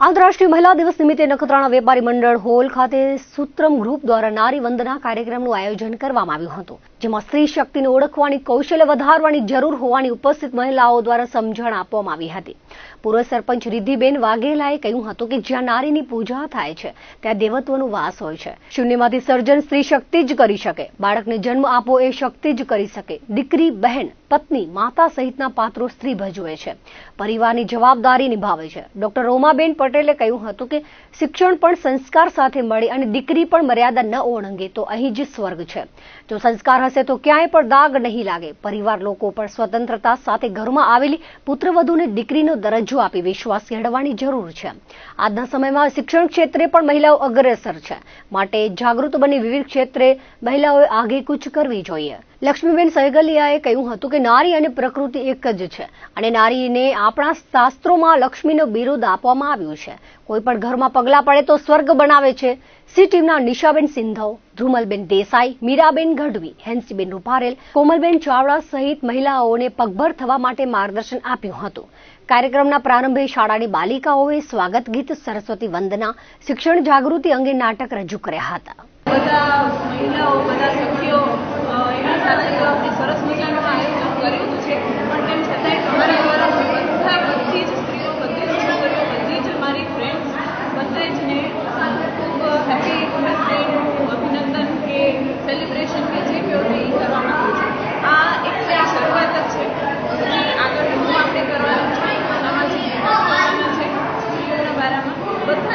આંતરરાષ્ટ્રીય મહિલા દિવસ નિમિત્તે નખત્રાણા વેપારી મંડળ હોલ ખાતે સૂત્રમ ગ્રુપ દ્વારા નારી વંદના કાર્યક્રમનું આયોજન કરવામાં આવ્યું હતું. જેમાં સ્ત્રી શક્તિને ઓળખવાની, કૌશલ્ય વધારવાની જરૂર હોવાની ઉપસ્થિત મહિલાઓ દ્વારા સમજણ આપવામાં આવી હતી. પૂર્વ સરપંચ રિદ્ધિબેન વાઘેલાએ કહ્યું હતું કે જ્યાં નારીની પૂજા થાય છે, ત્યાં દેવત્વનો વાસ હોય છે. શૂન્યમાંથી સર્જન સ્ત્રી શક્તિ જ કરી શકે, બાળકને જન્મ આપવો એ શક્તિ જ કરી શકે. દીકરી, બહેન, પત્ની, માતા સહિતના પાત્રો સ્ત્રી ભજવે છે. પરિવારની જવાબદારી નિભાવે છે. ડોક્ટર રોમાબેન પટેલે કહ્યું હતું કે શિક્ષણ પણ સંસ્કાર સાથે મળે અને દીકરી પણ મર્યાદા ન ઓળંગે તો અહીં જ સ્વર્ગ છે. જો સંસ્કાર હશે તો ક્યાંય પણ દાગ નહીં લાગે. પરિવાર લોકો પણ સ્વતંત્રતા સાથે ઘરમાં આવેલી પુત્રવધુને દીકરીનો દરજ્જો આપી વિશ્વાસ કેળવવાની જરૂર છે. આજના સમયમાં શિક્ષણ ક્ષેત્રે પણ મહિલાઓ અગ્રેસર છે. માટે જાગૃત બની વિવિધ ક્ષેત્રે મહિલાઓએ આગેકૂચ કરવી જોઈએ. લક્ષ્મીબેન સહેગલિયાએ કહ્યું હતું કે નારી અને પ્રકૃતિ એક જ છે અને નારીને આપણા શાસ્ત્રોમાં લક્ષ્મીનો બિરુદ આપવામાં આવ્યું છે. કોઈ પણ ઘરમાં પગલા પડે તો સ્વર્ગ બનાવે છે. સી ટીમના નિશાબેન સિંધવ, ધ્રુમલબેન દેસાઈ, મીરાબેન ગઢવી, હેન્સીબેન રૂપારેલ, કોમલબેન ચાવડા સહિત મહિલાઓને પગભર થવા માટે માર્ગદર્શન આપ્યું હતું. કાર્યક્રમના પ્રારંભે શાળાની બાલિકાઓએ સ્વાગત ગીત, સરસ્વતી વંદના, શિક્ષણ જાગૃતિ અંગે નાટક રજૂ કર્યા હતા. બધા મહિલાઓ, બધા સખીઓ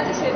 hace